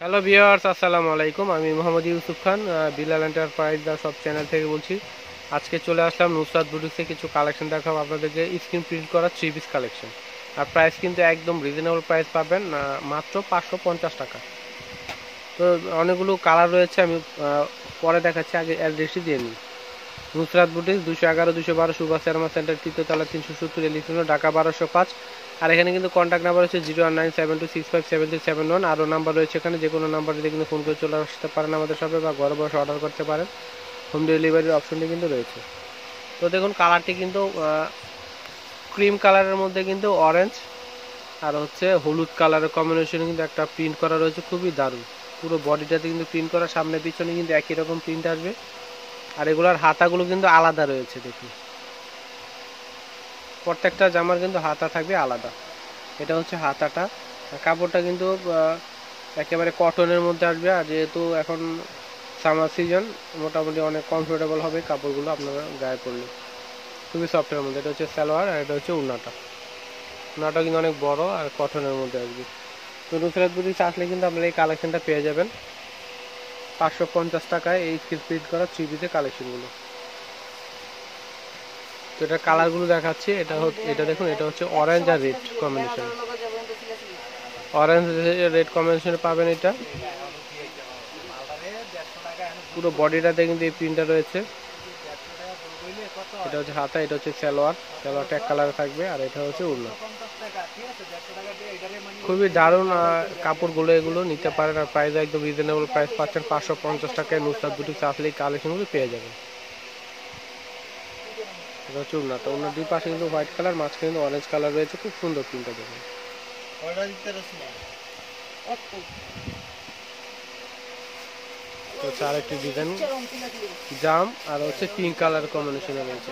Hello viewers আসসালামু আলাইকুম। আমি মোহাম্মদ ইউসুফ খান বিলাল এন্টারপ্রাইজ দা সব চ্যানেল থেকে বলছি। আজকে চলে আসলাম নুসরাত বুটিক্সে কিছু কালেকশন দেখাবো আপনাদেরকে স্ক্রিন প্রিন্ট করা থ্রি পিস কালেকশন আর প্রাইস কিন্তু একদম রিজনেবল প্রাইস পাবেন মাত্র পাঁচশো পঞ্চাশ টাকা। তো অনেকগুলো কালার রয়েছে, আমি পরে দেখাচ্ছি, আগে অ্যাড্রেসটি দিয়ে নিই। নুসরাত বুটিক্স দুশো এগারো দুশো বারো সুভাষ শর্মা সেন্টার তৃতীয় তৃতীয়তলা তিনশো সত্তর এলিফেন্ট ঢাকা বারোশো পাঁচ। আর এখানে কিন্তু কন্ট্যাক্ট নাম্বার হচ্ছে zero one nine seven two six five seven three seven one. আরও নাম্বার রয়েছে এখানে যে কোনো নাম্বারে কিন্তু ফোন করে চলে আসতে পারেন আমাদের শপে বা ঘরে বসে অর্ডার করতে পারেন। হোম ডেলিভারির অপশনটি কিন্তু রয়েছে। তো দেখুন কালারটি কিন্তু ক্রিম কালারের মধ্যে কিন্তু অরেঞ্জ আর হচ্ছে হলুদ কালারের কম্বিনেশনে কিন্তু একটা প্রিন্ট করা রয়েছে, খুবই দারুণ। পুরো বডিটাতে কিন্তু প্রিন্ট করা সামনে পিছনে কিন্তু একই রকম প্রিন্ট আসবে। আর এগুলার হাতাগুলো কিন্তু আলাদা রয়েছে, দেখুন। প্রত্যেকটা জামার কিন্তু হাতা থাকবে আলাদা। এটা হচ্ছে হাতাটা। কাপড়টা কিন্তু একেবারে কটনের মধ্যে আসবে। আর যেহেতু এখন সামার সিজন মোটামুটি অনেক কমফোর্টেবল হবে কাপড়গুলো আপনারা গায়ে পরলে। খুবই সফটের মধ্যে। এটা হচ্ছে সালোয়ার আর এটা হচ্ছে উন্নাটা। উন্নাটা কিন্তু অনেক বড় আর কটনের মধ্যে আসবে। তো নুসরাত বুটিক্স আসলে কিন্তু আপনারা এই কালেকশনটা পেয়ে যাবেন। পাঁচশো পঞ্চাশ টাকায় এই স্কেচ প্রিন্ট করা থ্রি পিসের কালেকশনগুলো তো এটা কালারগুলো দেখাচ্ছি এটা হচ্ছে এটা দেখুন এটা হচ্ছে অরেঞ্জ আর রেড কম্বিনেশন অরেঞ্জ রেড কম্বিনেশনে পাবেন এটা। পুরো বডিটাতে কিন্তু এই প্রিন্টটা রয়েছে। এটা হচ্ছে হাতা এটা হচ্ছে সালোয়ার। সালোয়ারটা এক কালারে থাকবে আর এটা হচ্ছে উল্লা খুবই দারুণ কাপড়গুলো এগুলো নিতে পারেন আর প্রাইস একদম রিজনেবল প্রাইস পাচ্ছেন পাঁচশো পঞ্চাশ টাকায়। নুসরাত আসলে এই কালেকশনগুলো পেয়ে যাবেন। এটা হচ্ছে উন্নাটা উন্নার দুই পাশে কিন্তু হোয়াইট কালার মাঝখানে কিন্তু অরেঞ্জ কালার রয়েছে। খুব সুন্দর প্রিন্টটা দেখুন। তো হচ্ছে আরেকটি ডিজাইন জাম আর হচ্ছে পিঙ্ক কালার কম্বিনেশনে রয়েছে।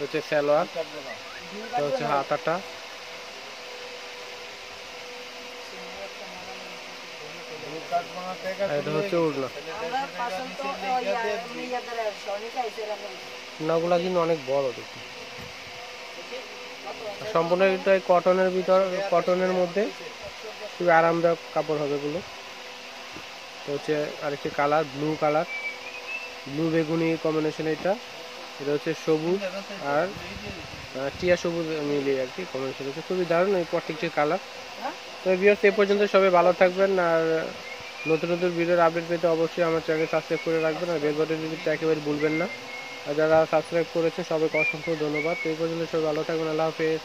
হচ্ছে সালোয়ার হচ্ছে হাতাটা এটা হচ্ছে উড়না উড়নাগুলা কিন্তু অনেক বড় দেখুন সম্পূর্ণ কটনের ভিতর কটনের মধ্যে খুবই আরামদায়ক কাপড় হবে এগুলো। হচ্ছে আরেকটি কালার ব্লু কালার ব্লু বেগুনি কম্বিনেশন এটা। এটা হচ্ছে সবুজ আর টিয়া সবুজ মিলিয়ে আর কি কম্বিনেশন হচ্ছে। খুবই দারুণ এই প্রত্যেকটি কালার তো ভিউয়ার্স এই পর্যন্ত সবাই ভালো থাকবেন আর নতুন নতুন ভিডিওর আপডেট পেতে অবশ্যই আমার চ্যানেল সাবস্ক্রাইব করে রাখবেন আর বেল বাটন টিপতে একেবারে ভুলবেন না। আর যারা সাবস্ক্রাইব করেছেন সবাইকে অসংখ্য ধন্যবাদ। তো এই পর্যন্ত সবাই ভালো থাকবেন। আল্লাহ হাফেজ।